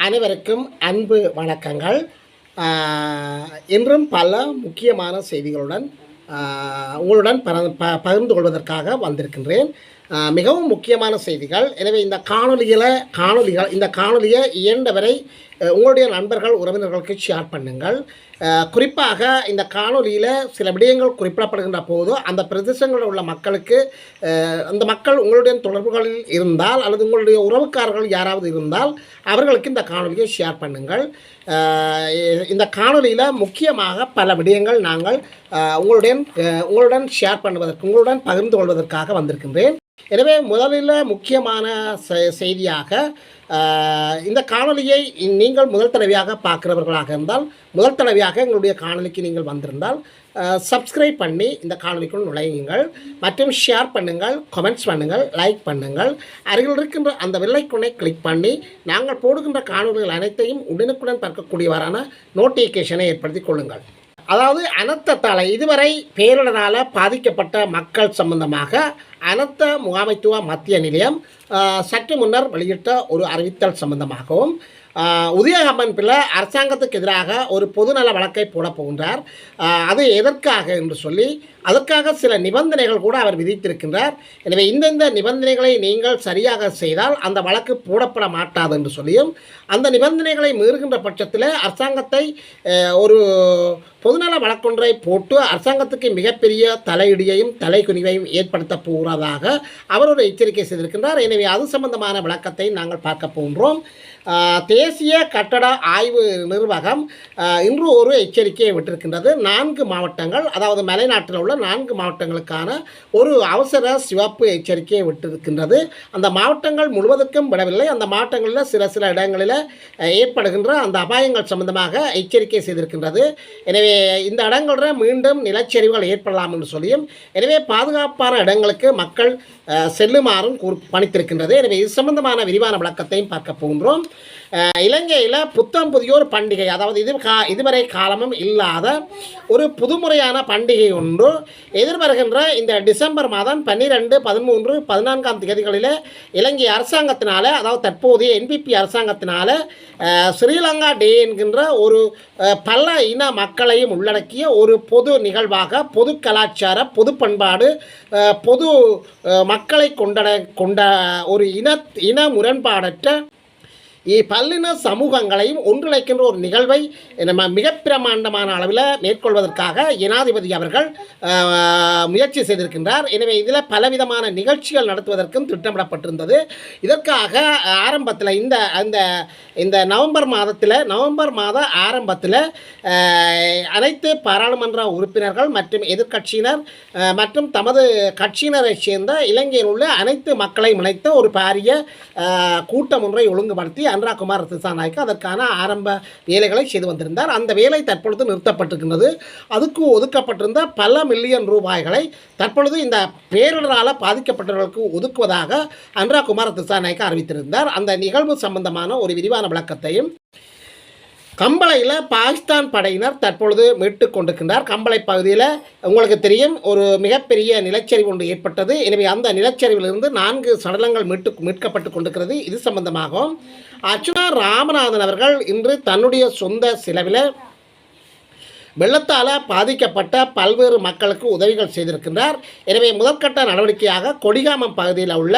அனைவருக்கும் அன்பு வணக்கங்கள். இன்றும் பல முக்கியமான செய்திகளுடன் உங்களுடன் பர- ப பகிர்ந்து கொள்வதற்காக வந்திருக்கின்றேன். மிகவும் முக்கியமான செய்திகள். எனவே இந்த காணொலிகளை காணொலிகள் இந்த காணொலியை இயன்றவரை உங்களுடைய நண்பர்கள் உறவினர்களுக்கு ஷேர் பண்ணுங்கள். குறிப்பாக இந்த காணொலியில் சில விடயங்கள் குறிப்பிடப்படுகின்ற போது அந்த பிரதேசங்களில் உள்ள மக்களுக்கு அந்த மக்கள் உங்களுடைய தொடர்புகளில் இருந்தால் அல்லது உங்களுடைய உறவுக்காரர்கள் யாராவது இருந்தால் அவர்களுக்கு இந்த காணொலியை ஷேர் பண்ணுங்கள். இந்த காணொலியில் முக்கியமாக பல விடயங்கள் நாங்கள் உங்களுடைய உங்களுடன் உங்களுடன் ஷேர் பண்ணுவதற்கு உங்களுடன் பகிர்ந்து கொள்வதற்காக வந்திருக்கின்றேன். எனவே முதலில் முக்கியமான செ- செய்தியாக இந்த காணொலியை நீங்கள் முதல் தடவையாக பார்க்குறவர்களாக இருந்தால் முதல் தடவையாக எங்களுடைய காணொலிக்கு நீங்கள் வந்திருந்தால் சப்ஸ்கிரைப் பண்ணி இந்த காணொலிக்குள் நுழையுங்கள். மற்றும் ஷேர் பண்ணுங்கள் கமெண்ட்ஸ் பண்ணுங்கள் லைக் பண்ணுங்கள். அருகில் இருக்கின்ற அந்த வெள்ளைக்குனை கிளிக் பண்ணி நாங்கள் போடுகின்ற காணொலிகள் அனைத்தையும் உடனுக்குடன் பார்க்கக்கூடியவரான நோட்டிஃபிகேஷனை ஏற்படுத்திக் கொள்ளுங்கள். அதாவது அனர்த்தத்தால் இதுவரை பேரிடரால் பாதிக்கப்பட்ட மக்கள் சம்பந்தமாக அனர்த்த முகாமைத்துவ மத்திய நிலையம் சற்று முன்னர் வெளியிட்ட ஒரு அறிவித்தல் சம்பந்தமாகவும் உதயகம்மன் பிள்ளை அரசாங்கத்துக்கு எதிராக ஒரு பொதுநல வழக்கை போடப் போகின்றார். அது எதற்காக என்று சொல்லி அதற்காக சில நிபந்தனைகள் கூட அவர் விதித்திருக்கின்றார். எனவே இந்தந்த நிபந்தனைகளை நீங்கள் சரியாக செய்தால் அந்த வழக்கு போடப்பட மாட்டாது என்று சொல்லியும் அந்த நிபந்தனைகளை மீறுகின்ற பட்சத்தில் அரசாங்கத்தை ஒரு பொதுநல வழக்கொன்றை போட்டு அரசாங்கத்துக்கு மிகப்பெரிய தலையிடியையும் தலைக்குனிவையும் ஏற்படுத்த போகிறதாக அவர் ஒரு எச்சரிக்கை செய்திருக்கின்றார். எனவே அது சம்பந்தமான விளக்கத்தை நாங்கள் பார்க்க போகின்றோம். தேசிய கட்டட ஆய்வு நிர்வாகம் இன்று ஒரு எச்சரிக்கையை விட்டிருக்கின்றது. நான்கு மாவட்டங்கள் அதாவது மலைநாட்டில் உள்ள நான்கு மாவட்டங்களுக்கான ஒரு அவசர சிவப்பு எச்சரிக்கையை விட்டிருக்கின்றது. அந்த மாவட்டங்கள் முழுவதற்கும் விடவில்லை. அந்த மாவட்டங்களில் சில சில இடங்களில் ஏற்படுகின்ற அந்த அபாயங்கள் சம்பந்தமாக எச்சரிக்கை செய்திருக்கின்றது. எனவே இந்த இடங்களில் மீண்டும் நிலச்சரிவுகள் ஏற்படலாம் என்று சொல்லியும் எனவே பாதுகாப்பான இடங்களுக்கு மக்கள் செல்லுமாறும் பணித்திருக்கின்றது. எனவே இது சம்பந்தமான விரிவான விளக்கத்தையும் பார்க்க போகின்றோம். இலங்கையில் புத்தம் புதியோர் பண்டிகை அதாவது இது கா இதுவரை காலமும் இல்லாத ஒரு புதுமுறையான பண்டிகை ஒன்று எதிர்வருகின்ற இந்த டிசம்பர் மாதம் பன்னிரெண்டு பதிமூன்று பதினான்காம் தேதிகளில் இலங்கை அரசாங்கத்தினால அதாவது தற்போதைய என்பிபி அரசாங்கத்தினால ஸ்ரீலங்கா டே என்கின்ற ஒரு பல இன மக்களையும் உள்ளடக்கிய ஒரு பொது நிகழ்வாக பொது கலாச்சார பொது பண்பாடு பொது மக்களை கொண்டட கொண்ட ஒரு இன இன முரண்பாடற்ற பல்லின சமூகங்களையும் ஒன்றிணைக்கின்ற ஒரு நிகழ்வை நம்ம மிக பிரமாண்டமான அளவில் மேற்கொள்வதற்காக ஜனாதிபதி அவர்கள் முயற்சி செய்திருக்கின்றார். எனவே இதில் பலவிதமான நிகழ்ச்சிகள் நடத்துவதற்கும் திட்டமிடப்பட்டிருந்தது. இதற்காக ஆரம்பத்தில் இந்த அந்த இந்த நவம்பர் மாதத்தில் நவம்பர் மாத ஆரம்பத்தில் அனைத்து பாராளுமன்ற உறுப்பினர்கள் மற்றும் எதிர்க்கட்சியினர் மற்றும் தமது கட்சியினரை சேர்ந்த இலங்கையில் உள்ள அனைத்து மக்களையும் இணைத்த ஒரு பாரிய கூட்டம் ஒன்றை ஒழுங்குபடுத்தி அன்ரா குமார் திசாநாயக்கு அதற்கான ஆரம்ப வேலைகளை செய்து வந்திருந்தார். அந்த வேலை தற்பொழுது நிறுத்தப்பட்டிருக்கின்றது அதுக்கு ஒதுக்கப்பட்டிருந்த பல மில்லியன் ரூபாய்களை தற்பொழுது இந்த பேரிடரால் பாதிக்கப்பட்டவர்களுக்கு ஒதுக்குவதாக அன்ரா குமார் திசாநாயக்கு அறிவித்திருந்தார். அந்த நிகழ்வு சம்பந்தமான ஒரு விரிவான விளக்கத்தையும் கம்பளையில் பாகிஸ்தான் படையினர் தற்பொழுது மீட்டு கொண்டிருக்கின்றார். கம்பளை பகுதியில் உங்களுக்கு தெரியும் ஒரு மிகப்பெரிய நிலச்சரிவு ஒன்று ஏற்பட்டது. எனவே அந்த நிலச்சரிவிலிருந்து நான்கு சடலங்கள் மீட்டு மீட்கப்பட்டு கொண்டிருக்கிறது. இது சம்பந்தமாகவும் அர்ச்சுனா ராமநாதன் அவர்கள் இன்று தன்னுடைய சொந்த செலவில் வெள்ளத்தால் பாதிக்கப்பட்ட பல்வேறு மக்களுக்கு உதவிகள் செய்திருக்கின்றார். எனவே முதற்கட்ட நடவடிக்கையாக கொடிகாமம் பகுதியில் உள்ள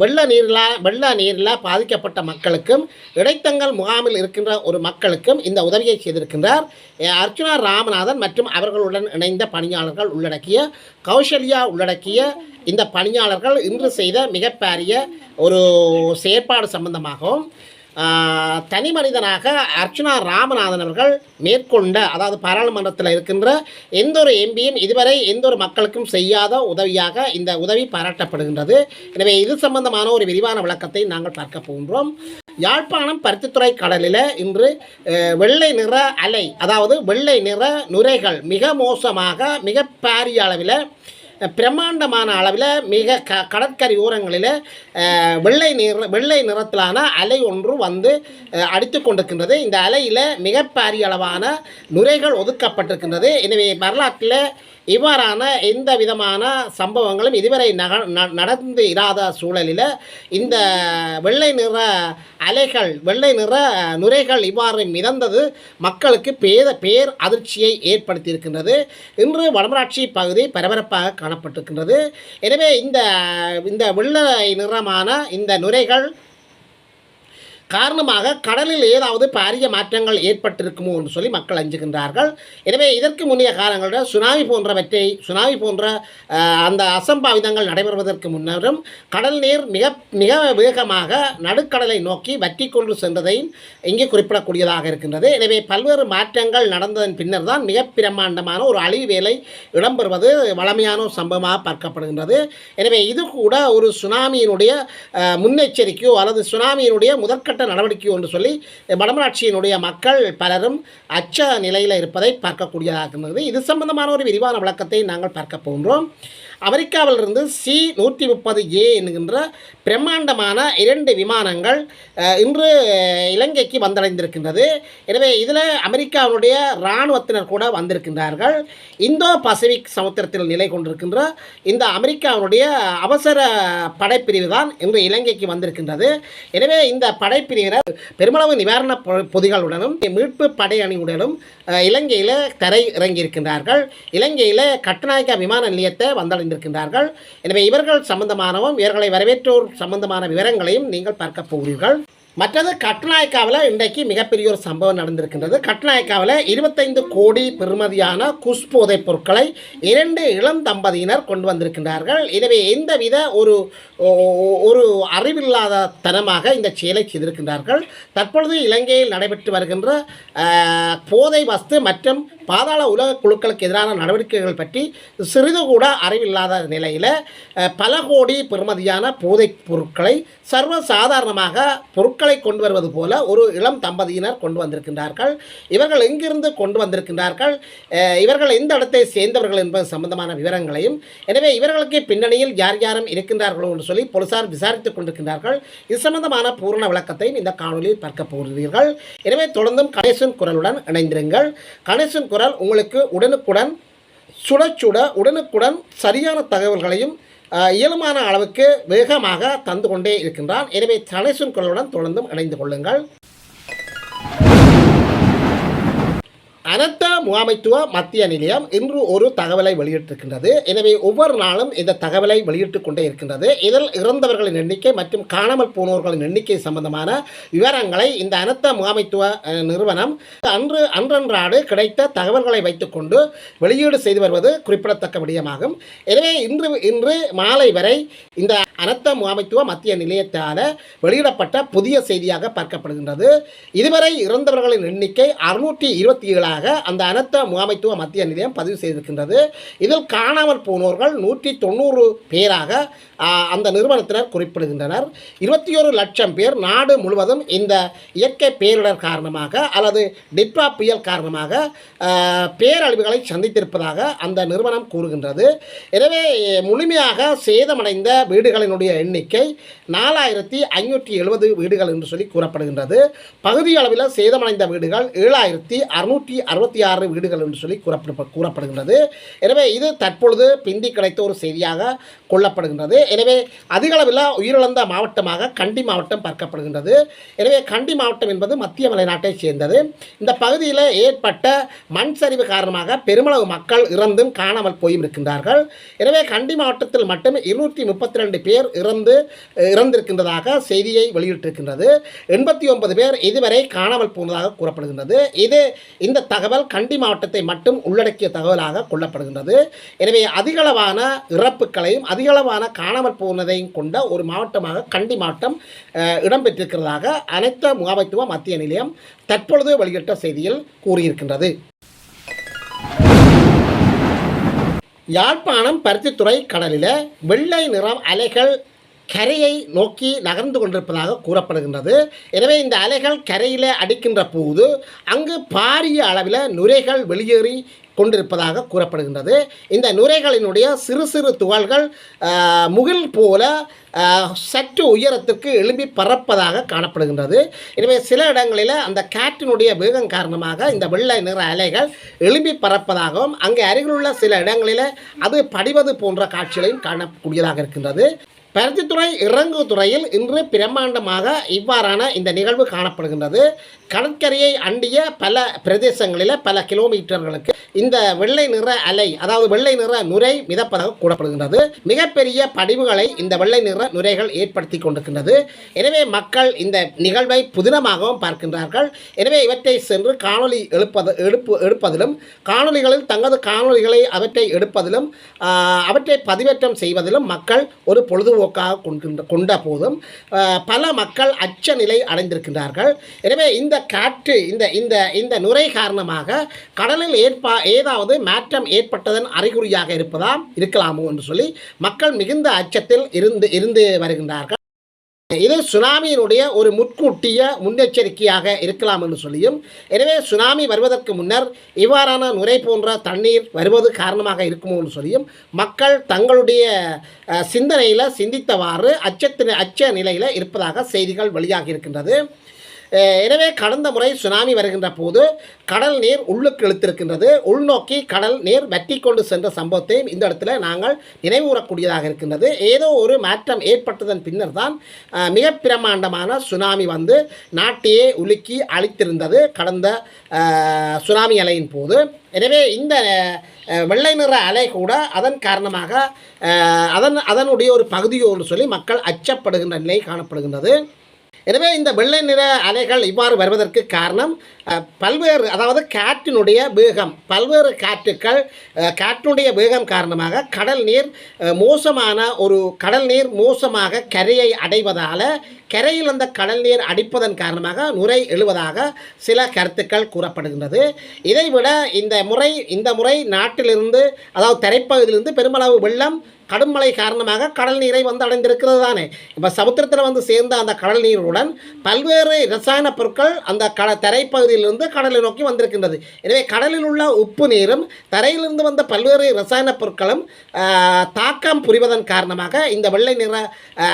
வெள்ள நீரில் வெள்ள நீரில் பாதிக்கப்பட்ட மக்களுக்கும் இடைத்தங்கள் முகாமில் இருக்கின்ற ஒரு மக்களுக்கும் இந்த உதவியை செய்திருக்கின்றார். அர்ச்சுனா ராமநாதன் மற்றும் அவர்களுடன் இணைந்த பணியாளர்கள் உள்ளடக்கிய கௌசல்யா உள்ளடக்கிய இந்த பணியாளர்கள் இன்று செய்த மிகப்பெரிய ஒரு செயற்பாடு சம்பந்தமாகவும் தனி மனிதனாக அர்ச்சுனா ராமநாதன் அவர்கள் மேற்கொண்ட அதாவது பாராளுமன்றத்தில் இருக்கின்ற எந்த ஒரு எம்பியும் இதுவரை எந்த ஒரு மக்களுக்கும் செய்யாத உதவியாக இந்த உதவி பாராட்டப்படுகின்றது. எனவே இது சம்பந்தமான ஒரு விரிவான விளக்கத்தை நாங்கள் பார்க்க போகின்றோம். யாழ்ப்பாணம் பருத்தித்துறை கடலில் இன்று வெள்ளை நிற அலை அதாவது வெள்ளை நிற நுரைகள் மிக மோசமாக மிக பாரிய அளவில் பிரம்மாண்டமான அளவில் மிக க கடற்கரை ஓரங்களில் வெள்ளை நிற வெள்ளை நிறத்திலான அலை ஒன்று வந்து அடித்து கொண்டிருக்கின்றது இந்த அலையில் மிகப்பெரிய அளவான நுரைகள் ஒதுக்கப்பட்டிருக்கின்றது. எனவே வரலாற்றில் இவ்வாறான எந்த விதமான சம்பவங்களும் இதுவரை நக நடந்து இராத சூழலில் இந்த வெள்ளை நிற அலைகள் வெள்ளை நிற நுரைகள் இவ்வாறு மிதந்தது மக்களுக்கு பேத பேர் அதிர்ச்சியை ஏற்படுத்தியிருக்கின்றது. இன்று வடமராட்சி பகுதி பரபரப்பாக காணப்பட்டிருக்கின்றது. எனவே இந்த இந்த வெள்ளை நிறமான இந்த நுரைகள் காரணமாக கடலில் ஏதாவது பாரிய மாற்றங்கள் ஏற்பட்டிருக்குமோ என்று சொல்லி மக்கள் அஞ்சுகின்றார்கள். எனவே இதற்கு முன்னைய காலங்களில் சுனாமி போன்றவற்றை சுனாமி போன்ற அந்த அசம்பாவிதங்கள் நடைபெறுவதற்கு முன்னரும் கடல் நீர் மிக மிக வேகமாக நடுக்கடலை நோக்கி வற்றி கொண்டு சென்றதையும் இங்கே குறிப்பிடக்கூடியதாக இருக்கின்றது. எனவே பல்வேறு மாற்றங்கள் நடந்ததன் பின்னர் தான் மிக பிரமாண்டமான ஒரு அழிவு வேலை இடம்பெறுவது வளமையான ஒரு சம்பவமாக பார்க்கப்படுகின்றது. எனவே இது கூட ஒரு சுனாமியினுடைய முன்னெச்சரிக்கையோ அல்லது சுனாமியினுடைய முதற்கட்ட நடவடிக்கை என்று சொல்லி வடமராட்சியினுடைய மக்கள் பலரும் அச்ச நிலையில் இருப்பதை பார்க்கக்கூடியதாக இருந்தது இது சம்பந்தமான ஒரு விரிவான விளக்கத்தை நாங்கள் பார்க்க போகின்றோம். அமெரிக்காவிலிருந்து சி நூற்றி முப்பது ஏ என்கின்ற பிரம்மாண்டமான இரண்டு விமானங்கள் இன்று இலங்கைக்கு வந்தடைந்திருக்கின்றது. எனவே இதில் அமெரிக்காவினுடைய இராணுவத்தினர் கூட வந்திருக்கின்றார்கள். இந்தோ பசிபிக் சமுத்திரத்தில் நிலை கொண்டிருக்கின்ற இந்த அமெரிக்காவினுடைய அவசர படைப்பிரிவு தான் இன்று இலங்கைக்கு வந்திருக்கின்றது. எனவே இந்த படைப்பிரிவினர் பெருமளவு நிவாரண பொ- பொதிகளுடனும் மீட்பு படையணியுடனும் இலங்கையில் தரை இறங்கியிருக்கின்றார்கள். இலங்கையில் கட்டுநாயக்கா விமான நிலையத்தை வந்தடைந்திருக்கின்றார்கள். எனவே இவர்கள் சம்பந்தமானவும் இவர்களை வரவேற்றோர் சம்பந்தமான விவரங்களையும் நீங்கள் பார்க்க போகிறீர்கள். மற்றது கட்டுநாயக்காவில் இன்றைக்கு மிகப்பெரிய ஒரு சம்பவம் நடந்திருக்கின்றது. கட்டுநாயக்காவில் இருபத்தைந்து கோடி பெறுமதியான குஷ் போதைப் பொருட்களை இரண்டு இளம் தம்பதியினர் கொண்டு வந்திருக்கின்றார்கள். எனவே எந்தவித ஒரு ஒரு அறிவில்லாத தனமாக இந்த செயலை செய்திருக்கின்றார்கள். தற்பொழுது இலங்கையில் நடைபெற்று வருகின்ற போதை வஸ்து மற்றும் பாதாள உலக குழுக்களுக்கு எதிரான நடவடிக்கைகள் பற்றி சிறிது கூட அறிவில்லாத நிலையில் பல கோடி பெறுமதியான போதைப் பொருட்களை சர்வ சாதாரணமாக மக்களை கொண்டு வருவது போல ஒரு இளம் தம்பதியினர் கொண்டு வந்திருக்கின்றார்கள். இவர்கள் எங்கிருந்து கொண்டு வந்திருக்கின்றார்கள்? இவர்கள் எந்த இடத்தை சேர்ந்தவர்கள் என்பது சம்பந்தமான விவரங்களையும் எனவே இவர்களுக்கு பின்னணியில் யார் யாரும் இருக்கின்றார்களோ என்று சொல்லி போலீசார் விசாரித்துக் கொண்டிருக்கின்றார்கள். இது சம்பந்தமான பூரண விளக்கத்தையும் இந்த காணொலியில் பார்க்க போகிறீர்கள். எனவே தொடர்ந்தும் கணேசன் குரலுடன் இணைந்திருங்கள். கணேசன் குரல் உங்களுக்கு உடனுக்குடன் சுட சுட உடனுக்குடன் சரியான தகவல்களையும் இயலுமான அளவுக்கு வேகமாக தந்து கொண்டே இருக்கின்றான். எனவே கணேசன் குரலுடன் தொடர்ந்தும் இணைந்து கொள்ளுங்கள். அனர்த்த முகாமைத்துவ மத்திய நிலையம் இன்று ஒரு தகவலை வெளியிட்டிருக்கின்றது. எனவே ஒவ்வொரு நாளும் இந்த தகவலை வெளியிட்டுக் கொண்டே இருக்கின்றது. இதில் இறந்தவர்களின் எண்ணிக்கை மற்றும் காணாமல் போனவர்களின் எண்ணிக்கை சம்பந்தமான விவரங்களை இந்த அனர்த்த முகாமைத்துவ நிறுவனம் அன்று அன்றன்றாடு கிடைத்த தகவல்களை வைத்துக்கொண்டு வெளியீடு செய்து வருவது குறிப்பிடத்தக்க விடயமாகும். எனவே இன்று இன்று மாலை வரை இந்த அனர்த்த முகாமைத்துவ மத்திய நிலையத்தால் வெளியிடப்பட்ட புதிய செய்தியாக பார்க்கப்படுகின்றது. இதுவரை இறந்தவர்களின் எண்ணிக்கை அறுநூற்றி இருபத்தி ஏழாக அந்த அனர்த்த முகாமைத்துவ மத்திய நிலையம் பதிவு செய்திருக்கின்றது. இதில் காணாமல் போனோர்கள் நூற்றி தொண்ணூறு பேராக அந்த நிறுவனத்தினர் குறிப்பிடுகின்றனர். இருபத்தி ஒரு லட்சம் பேர் நாடு முழுவதும் இந்த இயற்கை பேரிடர் காரணமாக அல்லது டிப்ரா புயல் காரணமாக பேரழிவுகளை சந்தித்திருப்பதாக அந்த நிறுவனம் கூறுகின்றது. எனவே முழுமையாக சேதமடைந்த வீடுகளினுடைய எண்ணிக்கை நாலாயிரத்தி ஐநூற்றி எழுபது வீடுகள் என்று சொல்லி கூறப்படுகின்றது. பகுதி அளவில் சேதமடைந்த வீடுகள் ஏழாயிரத்தி அறுநூற்றி அறுபத்தி ஆறு வீடுகள் என்று சொல்லி கூறப்படு கூறப்படுகின்றது. எனவே இது தற்பொழுது பிந்தி கிடைத்த ஒரு செய்தியாக கொள்ளப்படுகின்றது எனவே அதிக அளவில் உயிரிழந்த மாவட்டமாக கண்டி மாவட்டம் பார்க்கப்படுகின்றது. எனவே கண்டி மாவட்டம் என்பது மத்திய மலைநாட்டைச் சேர்ந்தது. இந்த பகுதியில் ஏற்பட்ட மண் சரிவு காரணமாக பெருமளவு மக்கள் இறந்தும் காணாமல் போயும் இருக்கின்றார்கள். எனவே கண்டி மாவட்டத்தில் மட்டும் இருநூற்றி முப்பத்தி ரெண்டு பேர் இறந்து இறந்திருக்கின்றதாக செய்தியை வெளியிட்டிருக்கின்றது. எண்பத்தி ஒன்பது பேர் இதுவரை காணாமல் போனதாக கூறப்படுகின்றது. இது இந்த தகவல் கண்டி மாவட்டத்தை மட்டும் உள்ளடக்கிய தகவலாக கொள்ளப்படுகின்றது. எனவே அதிகளவான இறப்புகளையும் அதிகளவான காணாமல் போனதையும் கொண்ட ஒரு மாவட்டமாக கண்டி மாவட்டம் இடம்பெற்றிருக்கிறதாக அனைத்த முகாமைத்துவ மத்திய நிலையம் தற்பொழுது வெளியிட்ட செய்தியில் கூறியிருக்கின்றது. யாழ்ப்பாணம் பருத்தித்துறை கடலில் வெள்ளை நிறம் அலைகள் கரையை நோக்கி நகர்ந்து கொண்டிருப்பதாக கூறப்படுகின்றது. எனவே இந்த அலைகள் கரையில் அடிக்கின்ற போது அங்கு பாரிய அளவில் நுரைகள் வெளியேறி கொண்டிருப்பதாக கூறப்படுகின்றது. இந்த நுரைகளினுடைய சிறு சிறு துகள்கள் முகில் போல சற்று உயரத்துக்கு எழும்பி பறப்பதாக காணப்படுகின்றது. எனவே சில இடங்களில் அந்த காற்றினுடைய வேகம் காரணமாக இந்த வெள்ளை நிற அலைகள் எழும்பி பறப்பதாகவும் அங்கே அருகிலுள்ள சில இடங்களில் அது படிவது போன்ற காட்சிகளையும் காணக்கூடியதாக இருக்கின்றது. பருத்தித்துறை இறங்கு துறையில் இன்று பிரம்மாண்டமாக இவ்வாறான இந்த நிகழ்வு காணப்படுகின்றது. கடற்கரையை அண்டிய பல பிரதேசங்களில் பல கிலோமீட்டர்களுக்கு இந்த வெள்ளை நிற அலை அதாவது வெள்ளை நிற நுரை மிதப்பதாக கூறப்படுகின்றது. மிகப்பெரிய படிவுகளை இந்த வெள்ளை நிற நுரைகள் ஏற்படுத்தி கொண்டிருக்கின்றது. எனவே மக்கள் இந்த நிகழ்வை புதினமாகவும் பார்க்கின்றார்கள். எனவே இவற்றை சென்று காணொளி எழுப்பது எடுப்பு எடுப்பதிலும் காணொளிகளில் தங்களது காணொளிகளை அவற்றை எடுப்பதிலும் அவற்றை பதிவேற்றம் செய்வதிலும் மக்கள் ஒரு பொழுதுபோக்கு பொழுதுபோக்காக கொண்கின்ற கொண்ட போதும். பல மக்கள் அச்ச நிலை அடைந்திருக்கின்றார்கள். எனவே இந்த காற்று இந்த இந்த இந்த நுரை காரணமாக கடலில் ஏற்பா ஏதாவது மாற்றம் ஏற்பட்டதன் அறிகுறியாக இருப்பதா இருக்கலாமோ என்று சொல்லி மக்கள் மிகுந்த அச்சத்தில் இருந்து இருந்து வருகின்றார்கள். இது சுனாமியினுடைய ஒரு முற்கூட்டிய முன்னெச்சரிக்கையாக இருக்கலாம் என்று சொல்லியும் எனவே சுனாமி வருவதற்கு முன்னர் இவ்வாறான நுரை போன்ற தண்ணீர் வருவது காரணமாக இருக்குமோ என்று சொல்லியும் மக்கள் தங்களுடைய சிந்தனையில் சிந்தித்தவாறு அச்சத்தின் அச்ச நிலையில் இருப்பதாக செய்திகள் வெளியாகி இருக்கின்றது. எனவே கடந்த முறை சுனாமி வருகின்ற போது கடல் நீர் உள்ளுக்கு இழுத்திருக்கின்றது. உள்நோக்கி கடல் நீர் வற்றி கொண்டு சென்ற சம்பவத்தையும் இந்த இடத்துல நாங்கள் நினைவூறக்கூடியதாக இருக்கின்றது. ஏதோ ஒரு மாற்றம் ஏற்பட்டதன் பின்னர் தான் மிக பிரமாண்டமான சுனாமி வந்து நாட்டையே உலுக்கி அழித்திருந்தது கடந்த சுனாமி அலையின் போது. எனவே இந்த வெள்ளை நிற அலை கூட அதன் காரணமாக அதன் அதனுடைய ஒரு பகுதியோடு சொல்லி மக்கள் அச்சப்படுகின்ற நிலை காணப்படுகின்றது. எனவே இந்த வெள்ளை நிற அலைகள் இவ்வாறு வருவதற்கு காரணம் பல்வேறு அதாவது காற்றினுடைய வேகம் பல்வேறு காற்றுக்கள் காற்றினுடைய வேகம் காரணமாக கடல் நீர் மோசமான ஒரு கடல் நீர் மோசமாக கரையை அடைவதால் கரையில் அந்த கடல் நீர் அடிப்பதன் காரணமாக நுரை எழுவதாக சில கருத்துக்கள் கூறப்படுகின்றது. இதைவிட இந்த முறை இந்த முறை நாட்டிலிருந்து அதாவது தரைப்பகுதியிலிருந்து பெருமளவு வெள்ளம் கடும் மழை காரணமாக கடல் நீரை வந்து அடைந்திருக்கிறது தானே. இப்போ சமுத்திரத்தில் வந்து சேர்ந்த அந்த கடல் நீருடன் பல்வேறு ரசாயன பொருட்கள் அந்த கட தரைப்பகுதியிலிருந்து கடலை நோக்கி வந்திருக்கின்றது. எனவே கடலில் உள்ள உப்பு நீரும் தரையிலிருந்து வந்த பல்வேறு ரசாயன பொருட்களும் தாக்கம் புரிவதன் காரணமாக இந்த வெள்ளை நிற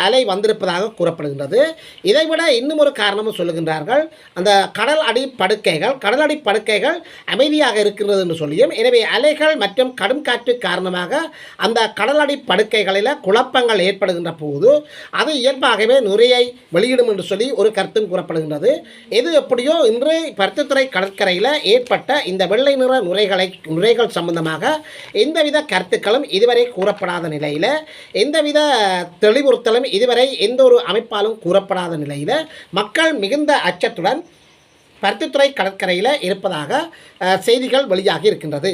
அலை வந்திருப்பதாக கூறப்படுகின்றது. இதைவிட இன்னும் ஒரு காரணமும் சொல்லுகின்றார்கள். அந்த கடல் அடி படுக்கைகள் கடல் அடி படுக்கைகள் அமைதியாக இருக்கின்றது என்று சொல்லியும் எனவே அலைகள் மற்றும் கடும் காற்று காரணமாக அந்த கடல் அடி படுக்கைகளில் குழப்பங்கள் ஏற்படுகின்ற போது அது இயல்பாகவே நுரையை வெளியிடும் என்று சொல்லி ஒரு கருத்தும் கூறப்படுகின்றது. எது எப்படியோ இன்று பருத்தித்துறை கடற்கரையில் ஏற்பட்ட இந்த வெள்ளை நிற நுரைகளை நுரைகள் சம்பந்தமாக எந்தவித கருத்துக்களும் இதுவரை கூறப்படாத நிலையில் எந்தவித தெளிவுறுத்தலும் இதுவரை எந்த ஒரு அமைப்பாலும் கூறப்படாத நிலையில் மக்கள் மிகுந்த அச்சத்துடன் பருத்தித்துறை கடற்கரையில் இருப்பதாக செய்திகள் வெளியாகி இருக்கின்றது.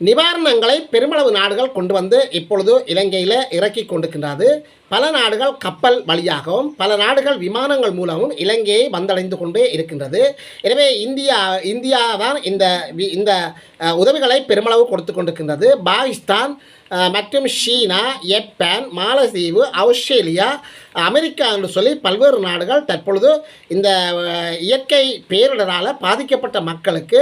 நிவாரணங்களை பெருமளவு நாடுகள் கொண்டு வந்து இப்பொழுது இலங்கையில் இறக்கி கொண்டிருக்கின்றது. பல நாடுகள் கப்பல் வழியாகவும் பல நாடுகள் விமானங்கள் மூலமும் இலங்கையை வந்தடைந்து கொண்டே இருக்கின்றது. எனவே இந்தியா இந்தியா தான் இந்த வி- இந்த உதவிகளை பெருமளவு கொடுத்து கொண்டிருக்கின்றது. பாகிஸ்தான் மற்றும் சீனா ஜப்பான் மாலத்தீவு ஆஸ்திரேலியா அமெரிக்கா என்று சொல்லி பல்வேறு நாடுகள் தற்பொழுது இந்த இயற்கை பேரிடரால் பாதிக்கப்பட்ட மக்களுக்கு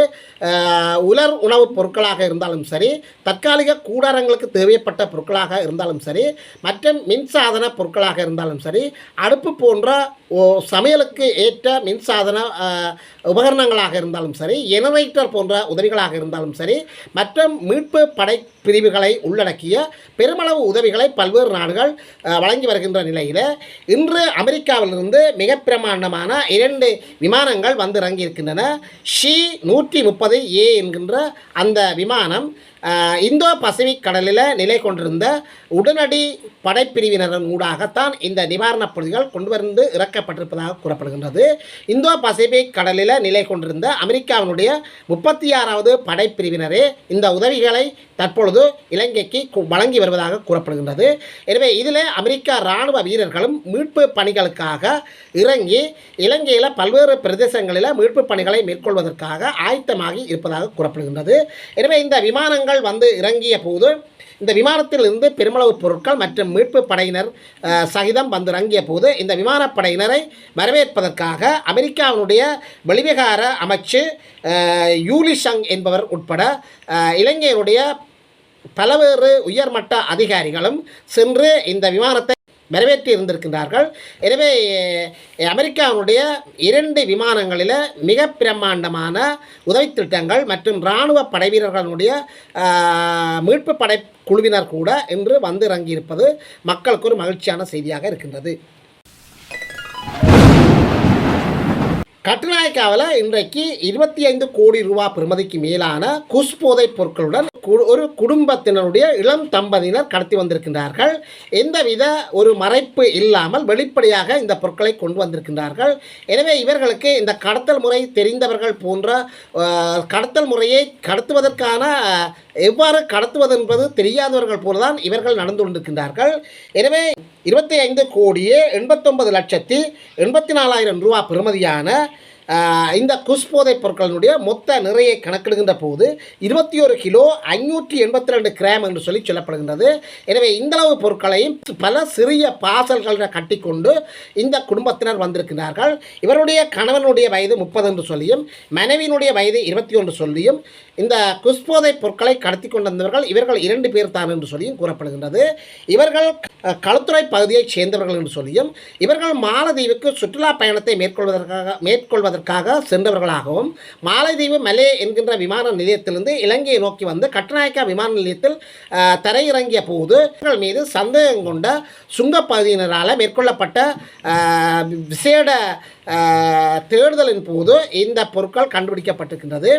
உலர் உணவுப் பொருட்களாக இருந்தாலும் சரி தற்காலிக கூடாரங்களுக்கு தேவைப்பட்ட பொருட்களாக இருந்தாலும் சரி மற்றும் மின்சாதன பொருட்களாக இருந்தாலும் சரி அடுப்பு போன்ற ஓ சமையலுக்கு ஏற்ற மின்சாதன உபகரணங்களாக இருந்தாலும் சரி ஜெனரேட்டர் போன்ற உதவிகளாக இருந்தாலும் சரி மற்றும் மீட்பு படை பிரிவுகளை உள்ளடக்கிய பெருமளவு உதவிகளை பல்வேறு நாடுகள் வழங்கி வருகின்ற நிலையில் இன்று அமெரிக்காவிலிருந்து மிக பிரமாண்டமான இரண்டு விமானங்கள் வந்து இறங்கியிருக்கின்றன. ஷி நூற்றி முப்பது ஏ என்கின்ற அந்த விமானம் இந்தோ பசிபிக் கடலில் நிலை கொண்டிருந்த உடனடி படைப்பிரிவினரின் ஊடாகத்தான் இந்த நிவாரணப் பொருட்கள் கொண்டு வந்து இறக்கப்பட்டிருப்பதாக கூறப்படுகின்றது. இந்தோ பசிபிக் கடலில் நிலை கொண்டிருந்த அமெரிக்காவினுடைய முப்பத்தி ஆறாவது படைப்பிரிவினரே இந்த உதவிகளை தற்பொழுது இலங்கைக்கு வழங்கி வருவதாக கூறப்படுகின்றது. எனவே இதில் அமெரிக்கா இராணுவ வீரர்களும் மீட்பு பணிகளுக்காக இறங்கி இலங்கையில் பல்வேறு பிரதேசங்களில் மீட்பு பணிகளை மேற்கொள்வதற்காக ஆயத்தமாகி இருப்பதாக கூறப்படுகின்றது. எனவே இந்த விமானங்கள் விமானங்கள் வந்து இறங்கிய போது இந்த விமானத்திலிருந்து பெருமளவு பொருட்கள் மற்றும் மீட்பு படையினர் சகிதம் வந்து இறங்கிய போது இந்த விமானப்படையினரை வரவேற்பதற்காக அமெரிக்காவினுடைய வெளிவிகார அமைச்சு யூலிஷங் என்பவர் உட்பட அஹ், இலங்கையினுடைய பலவேறு உயர்மட்ட அதிகாரிகளும் சென்று இந்த விமானத்தை வரவேற்றி இருந்திருக்கின்றார்கள். எனவே அமெரிக்காவுடைய இரண்டு விமானங்களில் மிக பிரம்மாண்டமான உதவித்திட்டங்கள் மற்றும் இராணுவ படைவீரர்களுடைய மீட்பு படை குழுவினர் கூட இன்று வந்து இறங்கியிருப்பது மக்களுக்கு ஒரு மகிழ்ச்சியான செய்தியாக இருக்கின்றது. கட்டுநாயக்காவில் இன்றைக்கு இருபத்தி ஐந்து கோடி ரூபா பெறுமதிக்கு மேலான குஷ்போதை போதைப் பொருட்களுடன் கு- ஒரு குடும்பத்தினருடைய இளம் தம்பதியினர் கடத்தி வந்திருக்கின்றார்கள். எந்தவித ஒரு மறைப்பு இல்லாமல் வெளிப்படையாக இந்த பொருட்களை கொண்டு வந்திருக்கின்றார்கள். எனவே இவர்களுக்கு இந்த கடத்தல் முறை தெரிந்தவர்கள் போன்ற கடத்தல் முறையை கடத்துவதற்கான எவ்வாறு கடத்துவது என்பது தெரியாதவர்கள் போலதான் இவர்கள் நடந்து கொண்டிருக்கின்றார்கள். எனவே இருபத்தி ஐந்து கோடியே எண்பத்தொன்பது லட்சத்தி எண்பத்தி நாலாயிரம் ரூபா பெறுமதியான இந்த குஷ்போதைப் பொருட்களினுடைய மொத்த நிறையை கணக்கிடுகின்ற போது இருபத்தி ஒரு கிலோ ஐநூற்றி எண்பத்தி ரெண்டு கிராம் என்று சொல்லி சொல்லப்படுகின்றது. எனவே இந்தளவு பொருட்களையும் பல சிறிய பாசல்களை கட்டிக்கொண்டு இந்த குடும்பத்தினர் வந்திருக்கிறார்கள். இவருடைய கணவனுடைய வயது முப்பது என்று சொல்லியும் மனைவியினுடைய வயது இருபத்தி ஒன்று சொல்லியும் இந்த குஸ்போதைப் பொருட்களை கடத்தி கொண்டு வந்தவர்கள் இவர்கள் இரண்டு பேர் தான் என்று சொல்லியும் கூறப்படுகின்றது. இவர்கள் களுத்துறை பகுதியைச் சேர்ந்தவர்கள் என்று சொல்லியும் இவர்கள் மாலதீவுக்கு சுற்றுலா பயணத்தை மேற்கொள்வதற்காக மேற்கொள்வதற்கு மேற்கொள்வதற்காக சென்றவர்களாகவும் மாலைதீவு மலே என்கின்ற விமான நிலையத்திலிருந்து இலங்கையை நோக்கி வந்து கட்டுநாயக்கா விமான நிலையத்தில் தரையிறங்கிய போது இவர்கள் மீது சந்தேகம் கொண்ட சுங்கப்பகுதியினரால் மேற்கொள்ளப்பட்ட விசேட தேடுதலின் போது இந்த பொருட்கள் கண்டுபிடிக்கப்பட்டிருக்கின்றது.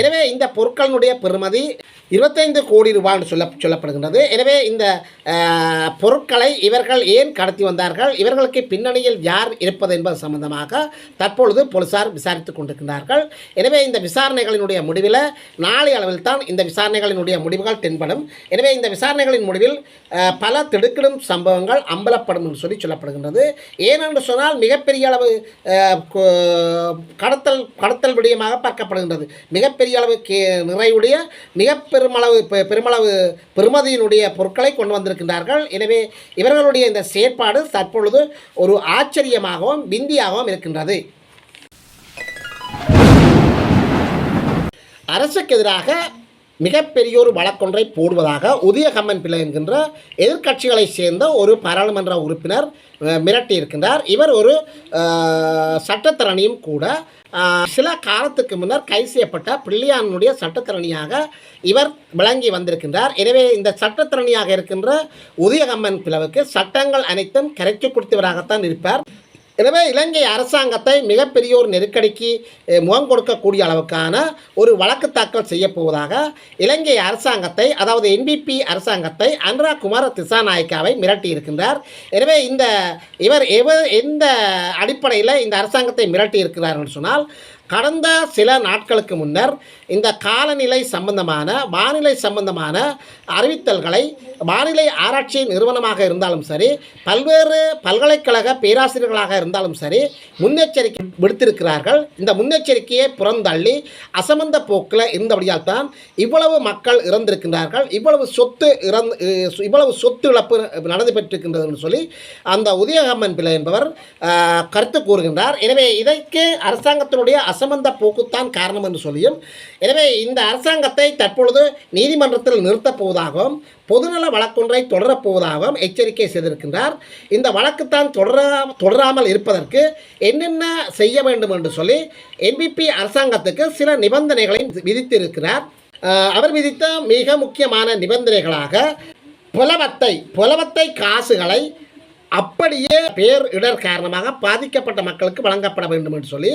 எனவே இந்த பொருட்களினுடைய பெறுமதி இருபத்தைந்து கோடி ரூபாய் என்று சொல்ல சொல்லப்படுகின்றது. எனவே இந்த பொருட்களை இவர்கள் ஏன் கடத்தி வந்தார்கள்? இவர்களுக்கு பின்னணியில் யார் இருப்பது என்பது சம்பந்தமாக தற்பொழுது போலீசார் விசாரித்துக் கொண்டிருக்கிறார்கள் எனவே இந்த விசாரணைகளினுடைய முடிவில் நாளை அளவில் தான் இந்த விசாரணைகளினுடைய முடிவுகள் தென்படும். எனவே இந்த விசாரணைகளின் முடிவில் பல திடுக்கிடும் சம்பவங்கள் அம்பலப்படும் என்று சொல்லி சொல்லப்படுகின்றது. ஏனென்று சொன்னால் மிகப்பெரிய அளவு கடத்தல் கடத்தல் விடயமாக பார்க்கப்படுகின்றது. மிகப்பெரிய அளவு கே நிறையுடைய மிக பெருமளவு பெ- பெருமளவு பெருமதியினுடைய பொருட்களை கொண்டு வந்திருக்கின்றார்கள். எனவே இவர்களுடைய இந்த செயற்பாடு தற்பொழுது ஒரு ஆச்சரியமாகவும் விந்தியாகவும் இருக்கின்றது. அரசுக்கு எதிராக மிகப்பெரிய ஒரு வழக்கொன்றை போடுவதாக உதயகம்மன் பிள்ளை என்கின்ற எதிர்க்கட்சிகளைச் சேர்ந்த ஒரு பாராளுமன்ற உறுப்பினர் மிரட்டியிருக்கின்றார். இவர் ஒரு அஹ், சட்டத்தரணியும் கூட. சில காலத்துக்கு முன்னர் கைது செய்யப்பட்ட பிள்ளையானுடைய சட்டத்தரணியாக இவர் விளங்கி வந்திருக்கின்றார். எனவே இந்த சட்டத்திறனியாக இருக்கின்ற உதயகம்மன் பிளவுக்கு சட்டங்கள் அனைத்தும் கரைச்சி கொடுத்தவராகத்தான் இருப்பார். எனவே இலங்கை அரசாங்கத்தை மிகப்பெரிய ஒரு நெருக்கடிக்கு முகம் கொடுக்கக்கூடிய அளவுக்கான ஒரு வழக்கு தாக்கல் செய்யப்போவதாக இலங்கை அரசாங்கத்தை அதாவது என்பிபி அரசாங்கத்தை அனுரா குமார திசாநாயக்காவை மிரட்டி இருக்கின்றார். எனவே இந்த இவர் எவ எந்த அடிப்படையில் இந்த அரசாங்கத்தை மிரட்டி இருக்கிறார் என்று சொன்னால் கடந்த சில நாட்களுக்கு முன்னர் இந்த காலநிலை சம்பந்தமான வானிலை சம்பந்தமான அறிவித்தல்களை வானிலை ஆராய்ச்சி நிறுவனமாக இருந்தாலும் சரி பல்வேறு பல்கலைக்கழக பேராசிரியர்களாக இருந்தாலும் சரி முன்னெச்சரிக்கை விடுத்திருக்கிறார்கள். இந்த முன்னெச்சரிக்கையை புறந்தள்ளி அசமந்த போக்கில் இருந்தபடியால் தான் இவ்வளவு மக்கள் இறந்திருக்கின்றார்கள். இவ்வளவு சொத்து இறந்து இவ்வளவு சொத்து இழப்பு நடந்து பெற்றிருக்கின்றதுன்னு சொல்லி அந்த உதயகம்மன் பிள்ளை என்பவர் கருத்து கூறுகின்றார். எனவே இதற்கு அரசாங்கத்தினுடைய அசமந்த போக்குத்தான் காரணம் என்று சொல்லியும் எனவே இந்த அரசாங்கத்தை தற்பொழுது நீதிமன்றத்தில் நிறுத்தப் போவதாகவும் பொதுநல வழக்கொன்றை தொடரப் போவதாகவும் எச்சரிக்கை செய்திருக்கின்றார். இந்த வழக்குத்தான் தொடரா தொடராமல் இருப்பதற்கு என்னென்ன செய்ய வேண்டும் என்று சொல்லி எம்பிபி அரசாங்கத்துக்கு சில நிபந்தனைகளை விதித்திருக்கிறார். அவர் விதித்த மிக முக்கியமான நிபந்தனைகளாக புலவத்தை புலவத்தை காசுகளை அப்படியே பேர் இடர் காரணமாக பாதிக்கப்பட்ட மக்களுக்கு வழங்கப்பட வேண்டும் என்று சொல்லி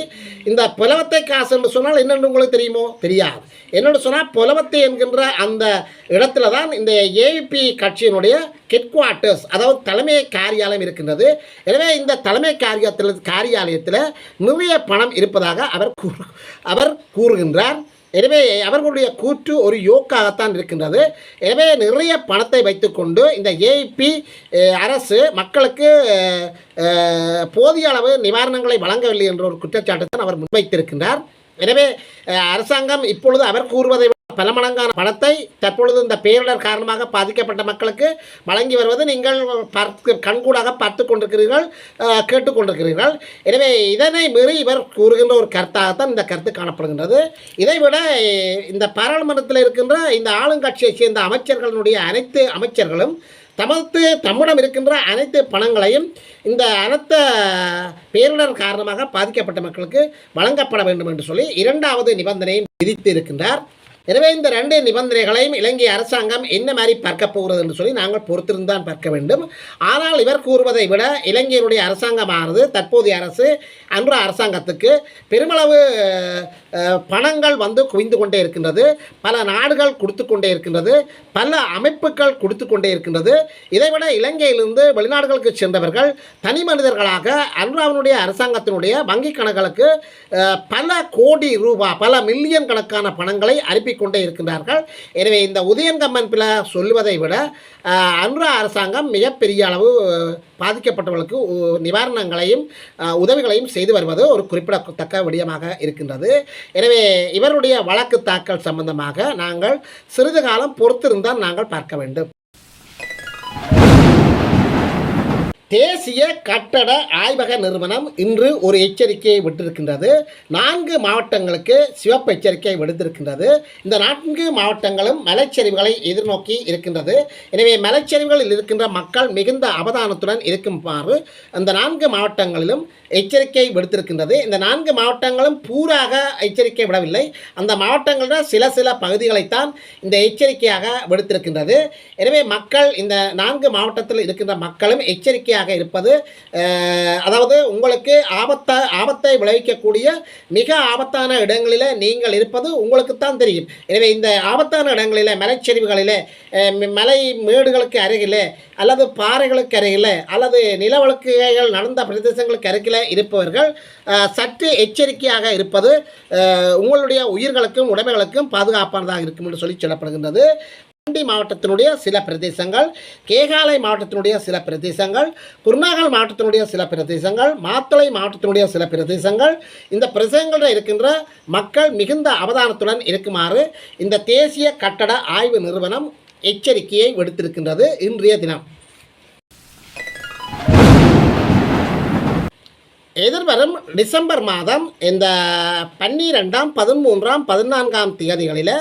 இந்த புலவத்தை காசு என்று சொன்னால் என்னென்னு உங்களுக்கு தெரியுமோ? தெரியாது. என்னென்னு சொன்னால் புலவத்தை என்கின்ற அந்த இடத்துல தான் இந்த ஏபி கட்சியினுடைய ஹெட் குவார்ட்டர்ஸ் அதாவது தலைமை காரியாலயம் இருக்கின்றது. எனவே இந்த தலைமை காரியத்தில் காரியாலயத்தில் நிறைய பணம் இருப்பதாக அவர் கூறு அவர் கூறுகின்றார். எனவே அவர்களுடைய கூற்று ஒரு யோக்காகத்தான் இருக்கின்றது. எனவே நிறைய பணத்தை வைத்துக்கொண்டு இந்த ஏபி அரசு மக்களுக்கு போதிய அளவு நிவாரணங்களை வழங்கவில்லை என்ற ஒரு குற்றச்சாட்டை தான் அவர் முன்வைத்திருக்கின்றார். எனவே அரசாங்கம் இப்பொழுது அவர் கூறுவதை பல மடங்கான பணத்தை தற்பொழுது இந்த பேரிடர் காரணமாக பாதிக்கப்பட்ட மக்களுக்கு வழங்கி வருவது நீங்கள் பார்த்து கண்கூடாக பார்த்து கொண்டிருக்கிறீர்கள் கேட்டுக்கொண்டிருக்கிறீர்கள் எனவே இதனை மீறி இவர் கூறுகின்ற ஒரு கருத்தாகத்தான் இந்த கருத்து காணப்படுகின்றது. இதைவிட இந்த பாராளுமன்றத்தில் இருக்கின்ற இந்த ஆளுங்கட்சியைச் சேர்ந்த அமைச்சர்களுடைய அனைத்து அமைச்சர்களும் தமது தம்மிடம் இருக்கின்ற அனைத்து பணங்களையும் இந்த அனைத்த பேரிடர் காரணமாக பாதிக்கப்பட்ட மக்களுக்கு வழங்கப்பட வேண்டும் என்று சொல்லி இரண்டாவது நிபந்தனையும் விதித்து இருக்கின்றார் எனவே இந்த ரெண்டு நிபந்தனைகளையும் இலங்கை அரசாங்கம் என்ன மாதிரி பார்க்க போகிறது என்று சொல்லி நாங்கள் பொறுத்திருந்தான் பார்க்க வேண்டும். ஆனால் இவர் கூறுவதை விட இலங்கையினுடைய அரசாங்கமானது தற்போதைய அரசு அன்ற அரசாங்கத்துக்கு பெருமளவு பணங்கள் வந்து குவிந்து கொண்டே இருக்கின்றது. பல நாடுகள் கொடுத்து கொண்டே இருக்கின்றது. பல அமைப்புகள் கொடுத்து கொண்டே இருக்கின்றது. இதைவிட இலங்கையிலிருந்து வெளிநாடுகளுக்கு சென்றவர்கள் தனி மனிதர்களாக அன்றாவினுடைய அரசாங்கத்தினுடைய வங்கி கணக்குகளுக்கு பல கோடி ரூபா பல மில்லியன் கணக்கான பணங்களை அனுப்பி கொண்டே இருக்கின்றார்கள். எனவே இந்த உதயங்கம்மன் பிள்ளை சொல்லுவதை விட அன்றா அரசாங்கம் மிகப்பெரிய அளவு பாதிக்கப்பட்டவர்களுக்கு உ- நிவாரணங்களையும் உதவிகளையும் செய்து வருவது ஒரு குறிப்பிடத்தக்க விடயமாக இருக்கின்றது. எனவே இவருடைய வழக்கு தாக்கல் சம்பந்தமாக நாங்கள் சிறிது காலம் பொறுத்திருந்தால் நாங்கள் பார்க்க வேண்டும். தேசிய கட்டட ஆய்வக நிறுவனம் இன்று ஒரு எச்சரிக்கையை விட்டிருக்கின்றது. நான்கு மாவட்டங்களுக்கு சிவப்பு எச்சரிக்கை விடுத்திருக்கின்றது. இந்த நான்கு மாவட்டங்களும் மலைச்சரிவுகளை எதிர்நோக்கி இருக்கின்றது. எனவே மலைச்சரிவுகளில் இருக்கின்ற மக்கள் மிகுந்த அவதானத்துடன் இருக்குமாறு அந்த நான்கு மாவட்டங்களிலும் எச்சரிக்கை விடுத்திருக்கின்றது. இந்த நான்கு மாவட்டங்களும் பூராக எச்சரிக்கை விடவில்லை. அந்த மாவட்டங்களில் சில சில பகுதிகளைத்தான் இந்த எச்சரிக்கையாக விடுத்திருக்கின்றது. எனவே மக்கள் இந்த நான்கு மாவட்டத்தில் இருக்கின்ற மக்களும் எச்சரிக்கையாக இருப்பது அதாவது உங்களுக்கு ஆபத்தை ஆபத்தை விளைவிக்கக்கூடிய மிக ஆபத்தான இடங்களில் நீங்கள் இருப்பது உங்களுக்குத்தான் தெரியும். எனவே இந்த ஆபத்தான இடங்களில் மலைச்சரிவுகளில் மலை மேடுகளுக்கு அருகில் அல்லது பாறைகளுக்கு அருகில் அல்லது நிலவழுக்கைகள் நடந்த பிரதேசங்களுக்கு அருகில் இருப்பவர்கள் சற்று எச்சரிக்கையாக இருப்பது உங்களுடைய உயிர்களுக்கும் உடைமைகளுக்கும் பாதுகாப்பானதாக இருக்கும் என்று சொல்லி சொல்லப்படுகின்றது. கண்டி மாவட்டத்தினுடைய சில பிரதேசங்கள் கேகாலை மாவட்டத்தினுடைய சில பிரதேசங்கள் குருநாகல் மாவட்டத்தினுடைய சில பிரதேசங்கள் மாத்தளை மாவட்டத்தினுடைய சில பிரதேசங்கள். இந்த பிரதேசங்களில் இருக்கின்ற மக்கள் மிகுந்த அவதானத்துடன் இருக்குமாறு இந்த தேசிய கட்டட ஆய்வு நிறுவனம் எச்சரிக்கையை விடுத்திருக்கின்றது இன்றைய தினம். எதிர்வரும் டிசம்பர் மாதம் இந்த பன்னிரெண்டாம் பதிமூன்றாம் பதினான்காம் தேதிகளில்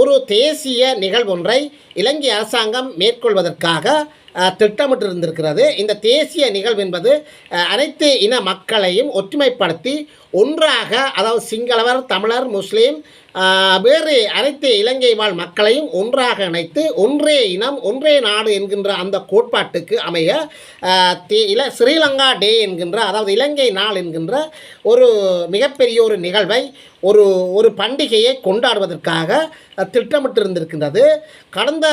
ஒரு தேசிய நிகழ்வொன்றை இலங்கை அரசாங்கம் மேற்கொள்வதற்காக திட்டமிட்டிருந்திருக்கிறது. இந்த தேசிய நிகழ்வு என்பது அனைத்து இன மக்களையும் ஒற்றுமைப்படுத்தி ஒன்றாக அதாவது சிங்களவர் தமிழர் முஸ்லீம் வேறு அனைத்து இலங்கை வாழ் மக்களையும் ஒன்றாக இணைத்து ஒன்றே இனம் ஒன்றே நாடு என்கின்ற அந்த கோட்பாட்டுக்கு அமைய தே- இல ஸ்ரீலங்கா டே என்கின்ற அதாவது இலங்கை நாள் என்கின்ற ஒரு மிகப்பெரிய ஒரு நிகழ்வை ஒரு ஒரு பண்டிகையை கொண்டாடுவதற்காக திட்டமிட்டிருந்திருக்கின்றது. கடந்த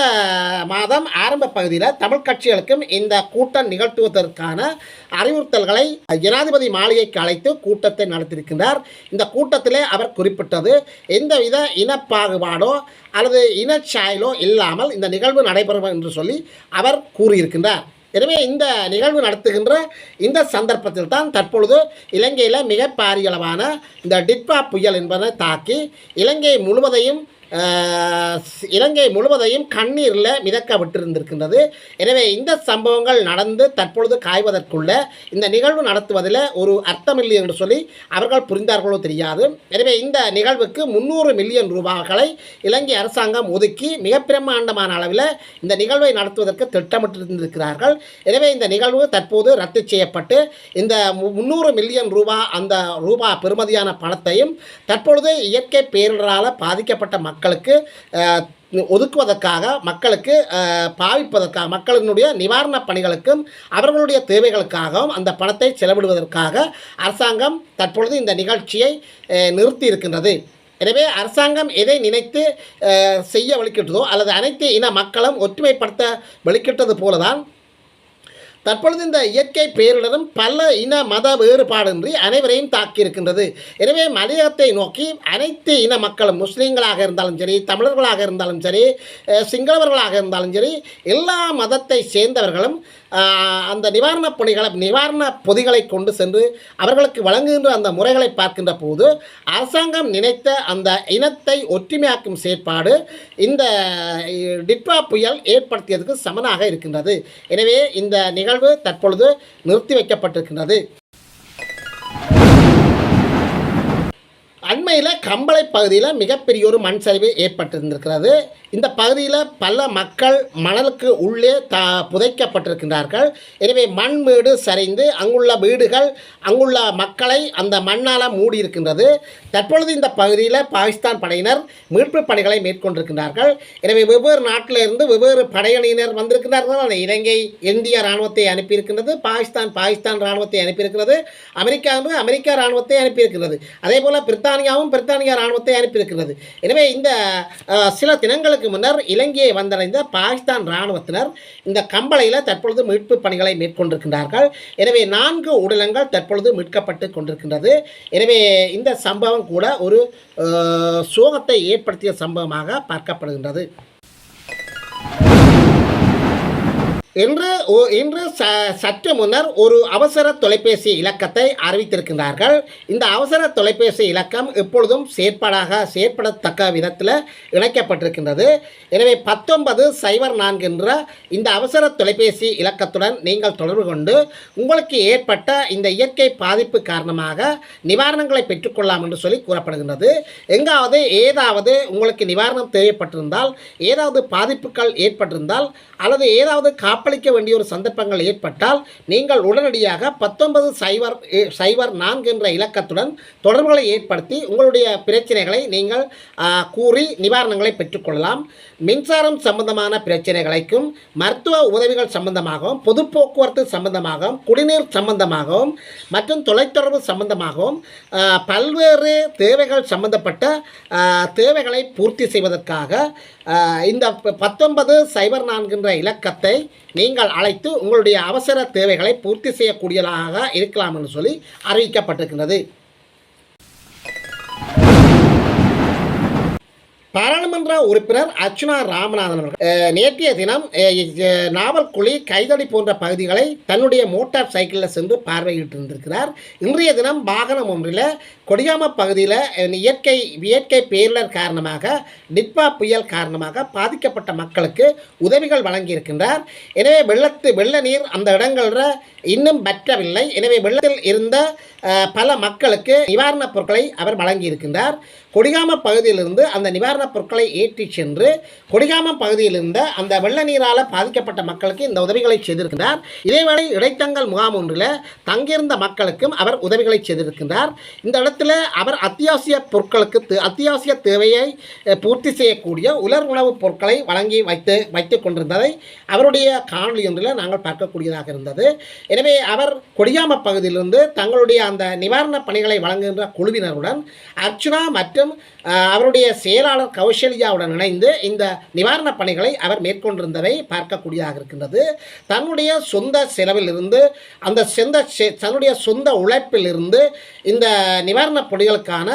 மாதம் ஆரம்ப பகுதியில் தமிழ் கட்சிகளுக்கும் இந்த கூட்டம் நிகழ்த்துவதற்கான அறிவுறுத்தல்களை ஜனாதிபதி மாளிகைக்கு அழைத்து கூட்டத்தை நடத்தியிருக்கின்றார் இந்த கூட்டத்திலே அவர் குறிப்பிட்டது எந்தவித இனப்பாகுபாடோ அல்லது இனச்சாயலோ இல்லாமல் இந்த நிகழ்வு நடைபெறும் என்று சொல்லி அவர் கூறியிருக்கின்றார். எனவே இந்த நிகழ்வு நடத்துகின்ற இந்த சந்தர்ப்பத்தில் தான் தற்பொழுது இலங்கையில் மிக பாரியளவான இந்த டிட்பா புயல் என்பதை தாக்கி இலங்கை முழுவதையும் இலங்கை முழுவதையும் கண்ணீரில் மிதக்க விட்டிருந்திருக்கின்றது. எனவே இந்த சம்பவங்கள் நடந்து தற்பொழுது காய்வதற்குள்ள இந்த நிகழ்வு நடத்துவதில் ஒரு அர்த்தமில்லை என்று சொல்லி அவர்கள் புரிந்தார்களோ தெரியாது. எனவே இந்த நிகழ்வுக்கு முந்நூறு மில்லியன் ரூபாய்களை இலங்கை அரசாங்கம் ஒதுக்கி மிக பிரம்மாண்டமான அளவில் இந்த நிகழ்வை நடத்துவதற்கு திட்டமிட்டிருந்திருக்கிறார்கள். எனவே இந்த நிகழ்வு தற்போது ரத்து செய்யப்பட்டு இந்த மு- முந்நூறு மில்லியன் ரூபா அந்த ரூபா பெறுமதியான பணத்தையும் தற்பொழுது இயற்கை பேரிடரால் பாதிக்கப்பட்ட மக்கள் மக்களுக்கு ஒதுக்குவதற்காக மக்களுக்கு பாவிப்பதற்காக மக்களினுடைய நிவாரணப் பணிகளுக்கும் அவர்களுடைய தேவைகளுக்காகவும் அந்த பணத்தை செலவிடுவதற்காக அரசாங்கம் தற்பொழுது இந்த நிகழ்ச்சியை நிறுத்தி இருக்கின்றது எனவே அரசாங்கம் எதை நினைத்து செய்ய வலிக்கிட்டதோ அல்லது அனைத்து இன மக்களும் ஒற்றுமைப்படுத்த வலிக்கிட்டது போலதான் தற்பொழுது இந்த இயற்கை பேரிடரும் பல இன மத வேறுபாடின்றி அனைவரையும் தாக்கியிருக்கின்றது. எனவே மலையகத்தை நோக்கி அனைத்து இன மக்களும் முஸ்லீம்களாக இருந்தாலும் சரி தமிழர்களாக இருந்தாலும் சரி சிங்களவர்களாக இருந்தாலும் சரி எல்லா மதத்தை சேர்ந்தவர்களும் அந்த நிவாரணப் பணிகளை நிவாரண பொதிகளை கொண்டு சென்று அவர்களுக்கு வழங்குகின்ற அந்த முறைகளை பார்க்கின்ற போது அரசாங்கம் நினைத்த அந்த இனத்தை ஒற்றுமையாக்கும் செயற்பாடு இந்த டிட்வா புயல் ஏற்படுத்தியதுக்கு சமனாக இருக்கின்றது. எனவே இந்த நிகழ்வு தற்பொழுது நிறுத்தி வைக்கப்பட்டிருக்கின்றது. அண்மையில் கம்பளை பகுதியில் மிகப்பெரிய ஒரு மண் சரிவு ஏற்பட்டிருந்திருக்கிறது. இந்த பகுதியில் பல மக்கள் மணலுக்கு உள்ளே த புதைக்கப்பட்டிருக்கின்றார்கள். எனவே மண் வீடு சரிந்து அங்குள்ள வீடுகள் அங்குள்ள மக்களை அந்த மண்ணால் மூடி இருக்கின்றது தற்பொழுது இந்த பகுதியில் பாகிஸ்தான் படையினர் மீட்பு பணிகளை மேற்கொண்டிருக்கின்றார்கள். எனவே வெவ்வேறு நாட்டிலிருந்து வெவ்வேறு படையணியினர் அந்த இலங்கை இந்திய இராணுவத்தை அனுப்பியிருக்கின்றது பாகிஸ்தான் பாகிஸ்தான் இராணுவத்தை அனுப்பியிருக்கிறது அமெரிக்கா அமெரிக்கா இராணுவத்தை அனுப்பியிருக்கிறது அதே போல் பிரித்தானியாவும் பிரித்தானியா இராணுவத்தை அனுப்பியிருக்கிறது. எனவே இந்த சில தினங்களுக்கு முன்னர் இலங்கையை வந்தடைந்த பாகிஸ்தான் இராணுவத்தினர் இந்த கம்பளையில் தற்பொழுது மீட்பு பணிகளை மேற்கொண்டிருக்கின்றார்கள். எனவே நான்கு உடலங்கள் தற்பொழுது மீட்கப்பட்டு கொண்டிருக்கின்றது. எனவே இந்த சம்பவம் கூட ஒரு சோகத்தை ஏற்படுத்திய சம்பவமாக பார்க்கப்படுகின்றது. இன்று ஒ- இன்று ச சற்று முன்னர் ஒரு அவசர தொலைபேசி இலக்கத்தை அறிவித்திருக்கின்றார்கள். இந்த அவசர தொலைபேசி இலக்கம் எப்பொழுதும் செயற்பாடாக செயற்படத்தக்க விதத்தில் இணைக்கப்பட்டிருக்கின்றது. எனவே பத்தொன்பது சைபர் நான்கு என்ற இந்த அவசர தொலைபேசி இலக்கத்துடன் நீங்கள் தொடர்பு கொண்டு உங்களுக்கு ஏற்பட்ட இந்த இயற்கை பாதிப்பு காரணமாக நிவாரணங்களை பெற்றுக்கொள்ளலாம் என்று சொல்லி கூறப்படுகின்றது. எங்காவது ஏதாவது உங்களுக்கு நிவாரணம் தேவைப்பட்டிருந்தால் ஏதாவது பாதிப்புகள் ஏற்பட்டிருந்தால் அல்லது ஏதாவது வாக்களிக்க வேண்டிய ஒரு சந்தர்ப்பங்கள் ஏற்பட்டால் நீங்கள் உடனடியாக பத்தொன்பது சைபர் சைபர் நான்கு என்ற இலக்கத்துடன் தொடர்புகளை ஏற்படுத்தி உங்களுடைய பிரச்சனைகளை நீங்கள் கூறி நிவாரணங்களை பெற்றுக்கொள்ளலாம். மின்சாரம் சம்பந்தமான பிரச்சனைகளுக்கும் மருத்துவ உதவிகள் சம்பந்தமாகவும் பொது போக்குவரத்து சம்பந்தமாகவும் குடிநீர் சம்பந்தமாகவும் மற்றும் தொலைத்தொடர்பு சம்பந்தமாகவும் பல்வேறு தேவைகள் சம்பந்தப்பட்ட தேவைகளை பூர்த்தி செய்வதற்காக இந்த பத்தொன்பது சைபர் நான்கின்ற இலக்கத்தை நீங்கள் அழைத்து உங்களுடைய அவசர தேவைகளை பூர்த்தி செய்யக்கூடியதாக இருக்கலாம் என்று சொல்லி அறிவிக்கப்பட்டிருக்கிறது பாராளுமன்ற உறுப்பினர் அர்ச்சுனா ராமநாதன் அவர்கள். நேற்றைய தினம் நாவல்குழி கைதடி போன்ற பகுதிகளை தன்னுடைய மோட்டார் சைக்கிளில் சென்று பார்வையிட்டு இருந்திருக்கிறார் இன்றைய தினம் வாகனம் ஒன்றில் கொடியாம பகுதியில் இயற்கை இயற்கை பேரிடர் காரணமாக நிட்பா புயல் காரணமாக பாதிக்கப்பட்ட மக்களுக்கு உதவிகள் வழங்கியிருக்கின்றார். எனவே வெள்ளத்து வெள்ள நீர் அந்த இடங்களில் இன்னும் வற்றவில்லை எனவே வெள்ளத்தில் இருந்த பல மக்களுக்கு நிவாரணப் பொருட்களை அவர் வழங்கியிருக்கின்றார். கொடிகாம பகுதியிலிருந்து அந்த நிவாரணப் பொருட்கள் ஏற்றி சென்று கொடிகாம பகுதியில் இருந்த அந்த வெள்ள நீரால் பாதிக்கப்பட்ட மக்களுக்கு இந்த உதவிகளை செய்திருக்கிறார் இதேவேளை இடைத்தங்கல் முகாம் ஒன்றில் தங்கியிருந்த மக்களுக்கும் அவர் உதவிகளை செய்திருக்கிறார் இந்த இடத்துல அவர் அத்தியாவசிய பொருட்களுக்கு அத்தியாவசிய தேவையை பூர்த்தி செய்யக்கூடிய உலர் உணவுப் பொருட்களை வழங்கி வைத்து வைத்துக் கொண்டிருந்ததை அவருடைய காணொலி ஒன்றில் நாங்கள் பார்க்கக்கூடியதாக இருந்தது. எனவே அவர் கொடியாம பகுதியிலிருந்து தங்களுடைய அந்த நிவாரணப் பணிகளை வழங்குகின்ற குழுவினருடன் அர்ச்சுனா மற்றும் அவருடைய செயலாளர் கௌஷல் கௌசல்யாவுடன் இணைந்து இந்த நிவாரணப் பணிகளை அவர் மேற்கொண்டிருந்ததை பார்க்கக்கூடியதாக இருக்கின்றது. தன்னுடைய சொந்த செலவிலிருந்து அந்த சொந்த தன்னுடைய சொந்த உழைப்பிலிருந்து இந்த நிவாரணப் பணிகளுக்கான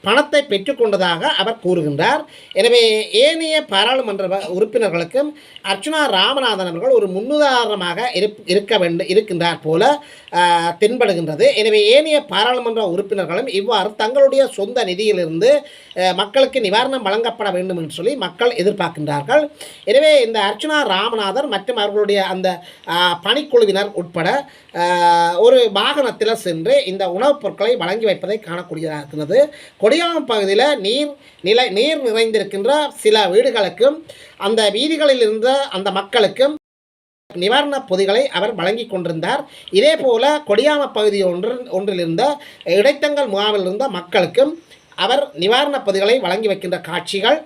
பணத்தை பெற்றுக்கொண்டதாக அவர் கூறுகின்றார். எனவே ஏனைய பாராளுமன்ற வ- உறுப்பினர்களுக்கும் அர்ச்சுனா ராமநாதன் அவர்கள் ஒரு முன்னுதாரணமாக இருப்- இருக்க வேண்டும் இருக்கின்றார் போல தென்படுகின்றது. எனவே ஏனைய பாராளுமன்ற உறுப்பினர்களும் இவ்வாறு தங்களுடைய சொந்த நிதியிலிருந்து மக்களுக்கு நிவாரணம் வழங்கப்பட வேண்டும் என்று சொல்லி மக்கள் எதிர்பார்க்கின்றார்கள். எனவே இந்த அர்ச்சுனா ராமநாதன் மற்றும் அவர்களுடைய அந்த பணிக்குழுவினர் உட்பட ஒரு வாகனத்தில் சென்று இந்த உணவுப் பொருட்களை வழங்கி வைப்பதை காணக்கூடியதாக இருக்கிறது கொடியாமம் பகுதியில் நீர் நிலை நீர் நிறைந்திருக்கின்ற சில வீடுகளுக்கும் அந்த வீதிகளில் இருந்த அந்த மக்களுக்கும் நிவாரணப் பொதிகளை அவர் வழங்கி கொண்டிருந்தார். இதே போல கொடியாம பகுதி ஒன்று ஒன்றில் இருந்த முகாமில் இருந்த மக்களுக்கும் அவர் நிவாரணப் பொதிகளை வழங்கி வைக்கின்ற காட்சிகள்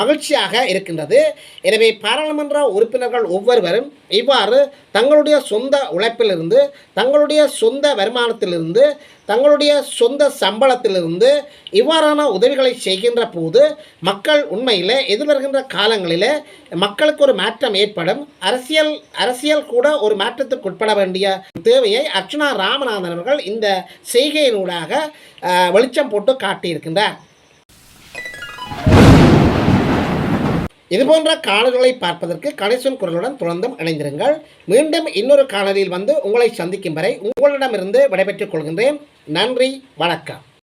மகிழ்ச்சியாக இருக்கின்றது. எனவே பாராளுமன்ற உறுப்பினர்கள் ஒவ்வொருவரும் இவ்வாறு தங்களுடைய சொந்த உழைப்பிலிருந்து தங்களுடைய சொந்த வருமானத்திலிருந்து தங்களுடைய சொந்த சம்பளத்திலிருந்து இவ்வாறான உதவிகளை செய்கின்ற போது மக்கள் உண்மையில் எதிர்வருகின்ற காலங்களில் மக்களுக்கு ஒரு மாற்றம் ஏற்படும். அரசியல் அரசியல் கூட ஒரு மாற்றத்துக்கு உட்பட வேண்டிய தேவையை அர்ச்சனா ராமநாதன் அவர்கள் இந்த செய்கையினூடாக வெளிச்சம் போட்டு காட்டியிருக்கின்றார். இதுபோன்ற காணொலிகளை பார்ப்பதற்கு கணேசன் குரலுடன் தொடர்ந்தும் இணைந்திருங்கள். மீண்டும் இன்னொரு காணொலியில் வந்து உங்களை சந்திக்கும் வரை உங்களிடமிருந்து விடைபெற்றுக் கொள்கின்றேன். நன்றி வணக்கம்.